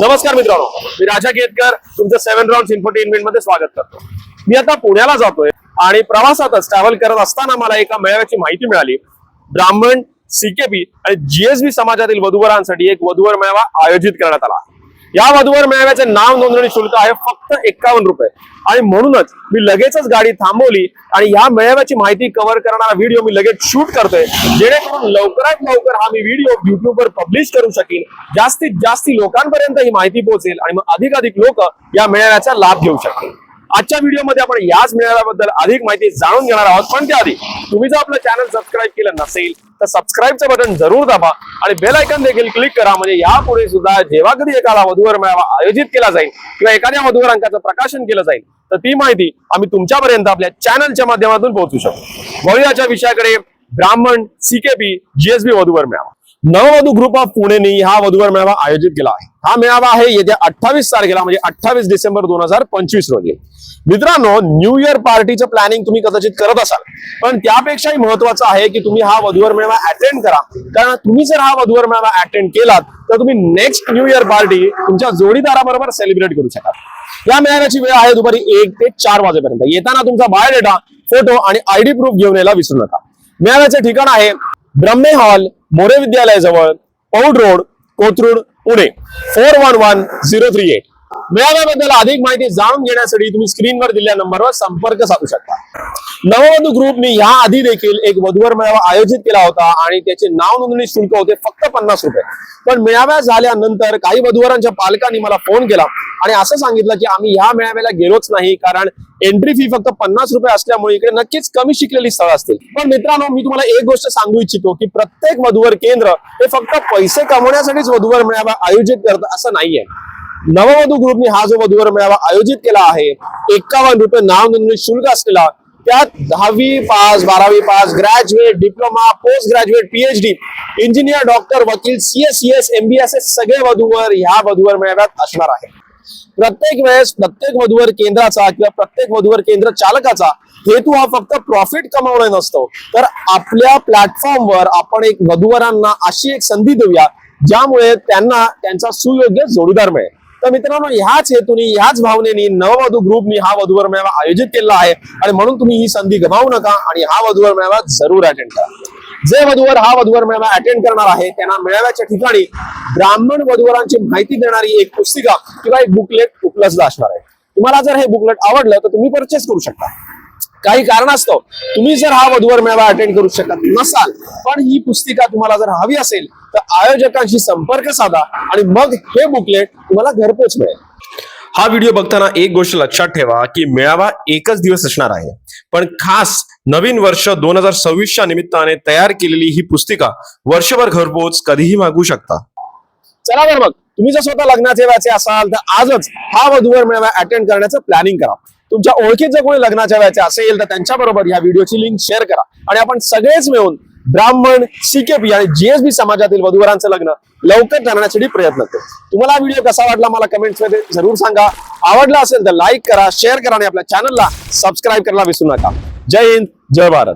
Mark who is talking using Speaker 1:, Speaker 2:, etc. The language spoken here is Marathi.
Speaker 1: नमस्कार मित्रांनो मी राजा केतकर तुमचं सेव्हन राऊंड इन्फोटेनमेंटमध्ये स्वागत करतो. मी आता पुण्याला जातोय आणि प्रवासातच ट्रॅव्हल करत असताना मला एका मेळाव्याची माहिती मिळाली. ब्राह्मण सीकेपी आणि जीएसबी समाजातील वधूवरांसाठी एक वधूवर मेळावा आयोजित करण्यात आला. या वधूवर मेळाव्याचे नाव नोंदणी शुल्क आहे फक्त एक्कावन्न रुपये. आणि म्हणूनच मी लगेचच गाडी थांबवली आणि या मेळाव्याची माहिती कव्हर करणारा व्हिडिओ मी लगेच शूट करतोय. जेणेकरून लवकरात लवकर हा मी व्हिडिओ युट्यूबवर पब्लिश करू शकेन. जास्तीत जास्ती लोकांपर्यंत ही माहिती पोहोचेल आणि मग अधिकाधिक लोक या मेळाव्याचा लाभ घेऊ शकतील. आजच्या व्हिडिओमध्ये आपण याच मेळाव्याबद्दल अधिक माहिती जाणून घेणार आहोत. पण त्याआधी तुम्ही जर आपलं चॅनल सबस्क्राईब केलं नसेल तर सबस्क्राईबचं बटन जरूर दाबा आणि बेल आयकन देखील क्लिक करा. म्हणजे यापुढे सुद्धा जेव्हा कधी एखादा वधूवर मेळावा आयोजित केला जाईल किंवा एखाद्या वधूवर अंकाचं प्रकाशन केलं जाईल तर ती माहिती आम्ही तुमच्यापर्यंत आपल्या चॅनलच्या माध्यमातून पोहोचू शकतो वळूयाच्या विषयाकडे ब्राह्मण सीकेपी जीएसबी वधूवर मेळावा. नववधू ग्रुप ऑफ पुणेनी हा वधूवर मेळावा आयोजित केला आहे. हा मेळावा आहे येत्या अठ्ठावीस तारखेला म्हणजे अठ्ठावीस डिसेंबर दोन हजार पंचवीस रोजी. मित्रांनो न्यू इयर पार्टीचं प्लॅनिंग तुम्ही कदाचित करत असाल. पण त्यापेक्षाही महत्वाचं आहे की तुम्ही हा वधूवर मेळावा अटेंड करा. कारण तुम्ही जर हा वधूवर मेळावा अटेंड केलात तर तुम्ही नेक्स्ट न्यू इयर पार्टी तुमच्या जोडीदाराबरोबर सेलिब्रेट करू शकाल. या मेळाव्याची वेळ आहे दुपारी एक ते चार वाजेपर्यंत. येताना तुमचा बायोडेटा फोटो आणि आयडी प्रूफ घेऊन यायला विसरू नका. मेळाव्याचे ठिकाण आहे Brahme hall More विद्यालयाजवळ Paud road Kothrud Pune. Four one one zero three eight. मेळाव्याबद्दल अधिक माहिती जाणून घेण्यासाठी तुम्ही स्क्रीनवर दिलेल्या नंबरवर संपर्क साधू शकता. नववधू ग्रुपने या आधी देखील एक वधूवर मेळावा आयोजित केला होता आणि त्याचे नाव नोंदणी शुल्क होते फक्त पन्नास रुपये. पण मेळाव्या झाल्यानंतर काही वधूवरांच्या पालकांनी मला फोन केला आणि असं सांगितलं की आम्ही या मेळाव्याला गेलोच नाही कारण एंट्री फी फक्त पन्नास रुपये असल्यामुळे इकडे नक्कीच कमी शिकलेली स्थळ असतील. पण मित्रांनो मी तुम्हाला एक गोष्ट सांगू इच्छितो की प्रत्येक वधूवर केंद्र हे फक्त पैसे कमवण्यासाठीच वधूवर मेळावा आयोजित करत असं नाहीये. नववधू ग्रुपने हा जो वधूवर मेळावा आयोजित केला आहे एक्कावन्न रुपये नाव नोंदणी शुल्क असलेला त्यात दहावी पास बारावी pass graduate diploma post graduate PhD engineer doctor वकील सीएस एमबीएस हे सगळे वधूवर ह्या वधूवर मेळाव्यात असणार आहे प्रत्येक वेळेस प्रत्येक वधूवर केंद्राचा किंवा प्रत्येक वधूवर केंद्र चालकाचा हेतू हा फक्त प्रॉफिट कमावणे नसतो. तर आपल्या प्लॅटफॉर्मवर आपण एक वधूवरांना अशी एक संधी देऊया ज्यामुळे त्यांना त्यांचा सुयोग्य जोडीदार मिळेल. तर मित्रांनो ह्याच हेतूने ह्याच भावनेने नववधू ग्रुपनी हा वधूवर मेळावा आयोजित केला आहे. आणि म्हणून तुम्ही ही संधी गमावू नका आणि हा वधूवर मेळावा जरूर अटेंड करा. जे वधूवर हा वधूवर मेळावा अटेंड करणार आहे त्यांना मेळाव्याच्या ठिकाणी ब्राह्मण वधूवरांची माहिती देणारी एक पुस्तिका किंवा एक बुकलेट उपलब्ध असणार आहे. तुम्हाला जर हे बुकलेट आवडलं तर तुम्ही परचेस करू शकता. काही कारणास्तव तुम्ही जर हा वधूवर मेळावा अटेंड करू शकत नसाल पण ही पुस्तिका तुम्हाला जर हवी असेल तर आयोजकांशी संपर्क साधा आणि मग हे बुकलेट तुम्हाला घरपोच मिळेल हा व्हिडिओ बघताना एक गोष्ट लक्षात ठेवा की मेळावा एकच दिवस असणार आहे. पण खास नवीन वर्ष दोन हजार सव्वीसच्या निमित्ताने तयार केलेली ही पुस्तिका वर्षभर घरपोच कधीही मागू शकता. चला तर मग तुम्ही जर स्वतः लग्नाचे व्याचे असाल तर आजच हा वधूवर मेळावा अटेंड करण्याचं प्लॅनिंग करा. तुमच्या ओळखीत जर कोणी लग्नाच्या व्याचे असेल तर त्यांच्याबरोबर या व्हिडिओची लिंक शेअर करा. आणि आपण सगळेच मिळून ब्राह्मण सीकेपी आणि जीएसबी समाजातील वधूवरांचं लग्न लवकर ठरण्यासाठी प्रयत्न करतो तुम्हाला हा व्हिडिओ कसा वाटला मला कमेंट्समध्ये जरूर सांगा. आवडला असेल तर लाईक करा शेअर करा आणि आपल्या चॅनलला सबस्क्राईब करायला विसरू नका. जय हिंद जय भारत.